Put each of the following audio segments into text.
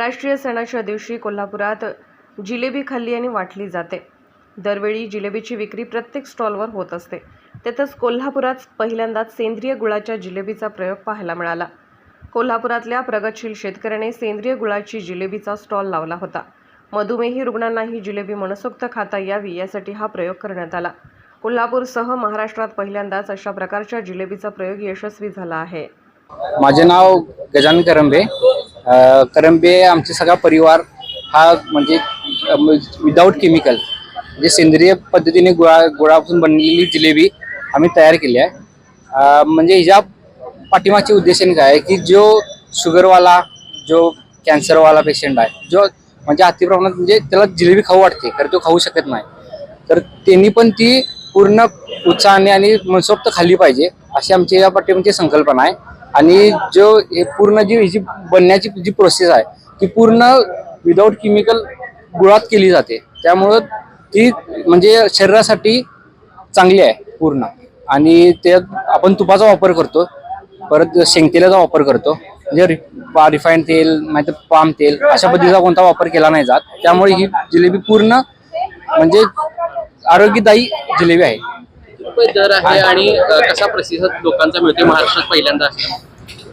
राष्ट्रीय सणाच्या दिवशी कोल्हापुरात जिलेबी खाल्ली आणि वाटली जाते. दरवेळी जिलेबीची विक्री प्रत्येक स्टॉलवर होत असते. त्यातच कोल्हापुरात पहिल्यांदाच सेंद्रिय गुळाच्या जिलेबीचा प्रयोग पाहायला मिळाला. कोल्हापुरातल्या प्रगतशील शेतकऱ्याने सेंद्रिय गुळाची जिलेबीचा स्टॉल लावला होता. मधुमेही रुग्णांना ही जिलेबी मनसोक्त खाता यावी यासाठी हा प्रयोग करण्यात आला. कोल्हापूरसह महाराष्ट्रात पहिल्यांदाच अशा प्रकारच्या जिलेबीचा प्रयोग यशस्वी झाला आहे. माझे नाव गजान करंबे करंबे आमचे सगळा परिवार हा म्हणजे विदाऊट केमिकल म्हणजे सेंद्रिय पद्धतीने गुळा गुळापासून बनलेली जिलेबी आम्ही तयार केली आहे. म्हणजे ह्या पाठिंबाचे उद्देशाने काय आहे की जो शुगरवाला जो कॅन्सरवाला पेशंट आहे जो म्हणजे अतिप्रमाणात म्हणजे त्याला जिलेबी खाऊ वाटते तर तो खाऊ शकत नाही. तर त्यांनी पण ती पूर्ण उत्साहाने आणि मनसोक्त खाल्ली पाहिजे अशी आमची या पाठीमागची संकल्पना आहे. आणि जो हे पूर्ण जी जी बनण्याची जी प्रोसेस आहे ती पूर्ण विदाऊट केमिकल गुळात केली जाते. त्यामुळं ती म्हणजे शरीरासाठी चांगली आहे पूर्ण. आणि त्यात आपण तुपाचा वापर करतो परत शेंगतेलाचा वापर करतो. म्हणजे रिफाईंड तेल नाहीतर पाम तेल अशा पद्धतीचा कोणता वापर केला नाही जात. त्यामुळे ही जिलेबी पूर्ण म्हणजे आरोग्यदायी जिलेबी आहे. रुपये दर आहे आणि कसा प्रतिसाद लोकांचा मिळतोय महाराष्ट्रात पहिल्यांदा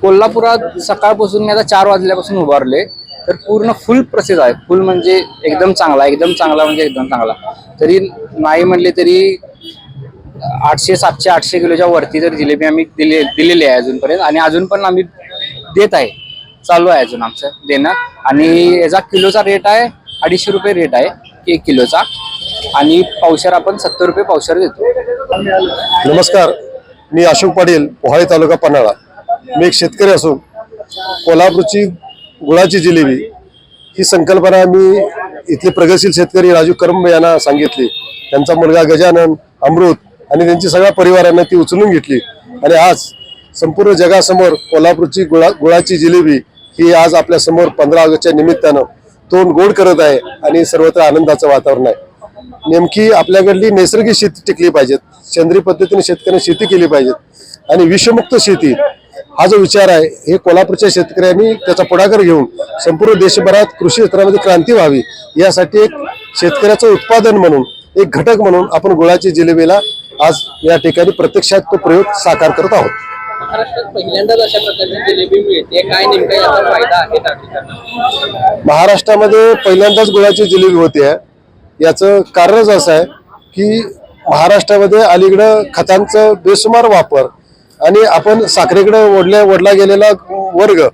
कोल्हापुरात सकाळपासून मी आता चार वाजल्यापासून उभारले तर पूर्ण फुल प्रोसेस आहे. फुल म्हणजे एकदम चांगला एकदम चांगला म्हणजे एकदम चांगला. तरी नाही म्हणले तरी आठशे सातशे आठशे किलोच्या वरती तर जिलेबी आम्ही दिले दिलेली आहे अजूनपर्यंत. आणि अजून पण आम्ही देत आहे. चालू आहे अजून आमचं देणं. आणि याचा किलोचा रेट आहे अडीचशे रुपये रेट आहे एक किलोचा. आणि पावशर आपण सत्तर रुपये पावशर देतो. नमस्कार. मी अशोक पाटील पोहाळी तालुका पन्हाळा. मी एक शेतकरी असून कोल्हापूरची गुळाची जिलेबी ही संकल्पना मी इथले प्रगतशील शेतकरी राजू करंब यांना सांगितली. त्यांचा मुलगा गजानन अमृत आणि त्यांची सगळ्या परिवारानं ती उचलून घेतली. आणि आज संपूर्ण जगासमोर कोल्हापूरची गुळा गुळाची जिलेबी ही आज आपल्यासमोर पंधरा ऑगस्टच्या निमित्तानं तोंड गोड करत आहे आणि सर्वत्र आनंदाचं वातावरण आहे. नेमकी आपल्याकडली नैसर्गिक शेती टिकली पाहिजेत. सेंद्रिय पद्धतीने शेतकऱ्यांनी शेती केली पाहिजेत. आणि विषमुक्त शेती हा जो विचार आहे हे कोल्हापूरच्या शेतकऱ्यांनी त्याचा पुढाकार घेऊन संपूर्ण देशभरात कृषी क्षेत्रामध्ये क्रांती व्हावी यासाठी एक शेतकऱ्याचं उत्पादन म्हणून एक घटक म्हणून आपण गुळाची जिलेबीला आज या ठिकाणी प्रत्यक्षात तो प्रयोग साकार करत आहोत. महाराष्ट्रात पहिल्यांदाच अशा प्रकारची जिलेबी मिळते. काय नेमका याचा फायदा आहे नागरिकांना महाराष्ट्रामध्ये पहिल्यांदाच गुळाची जिलेबी होते आहे. याचं कारणच असं आहे की महाराष्ट्रामध्ये अलीकडं खतांचं बेसुमार वापर आणि आपण साखरेकडे ओढल्या ओढला गेलेला वर्ग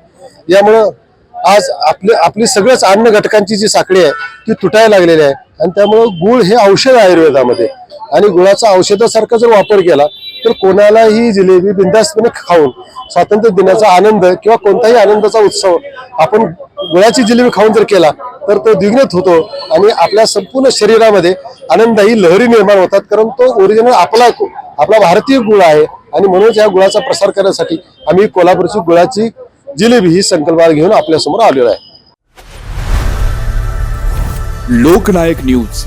यामुळं आज आपले आपली सगळ्याच अन्न घटकांची जी साखळी आहे ती तुटायला लागलेली आहे. आणि त्यामुळं गुळ हे औषध आयुर्वेदामध्ये. आणि गुळाचा औषधासारखा जर वापर केला तर कोणालाही जिलेबी बिंदास्तपणे खाऊन स्वातंत्र्य दिनाचा आनंद किंवा कोणताही आनंदाचा उत्सव आपण गुळाची जिलेबी खाऊन जर केला तर तो द्विग्नत होतो आणि आपल्या संपूर्ण शरीरामध्ये आनंदाही लहरी निर्माण होतात. कारण तो ओरिजिनल आपला आपला भारतीय गुळ आहे आणि म्हणूनच या गुळाचा प्रसार करण्यासाठी आम्ही कोल्हापूरची गुळाची जिलेबी ही संकल्पना घेऊन आपल्यासमोर आलेलो आहे. लोकनायक न्यूज.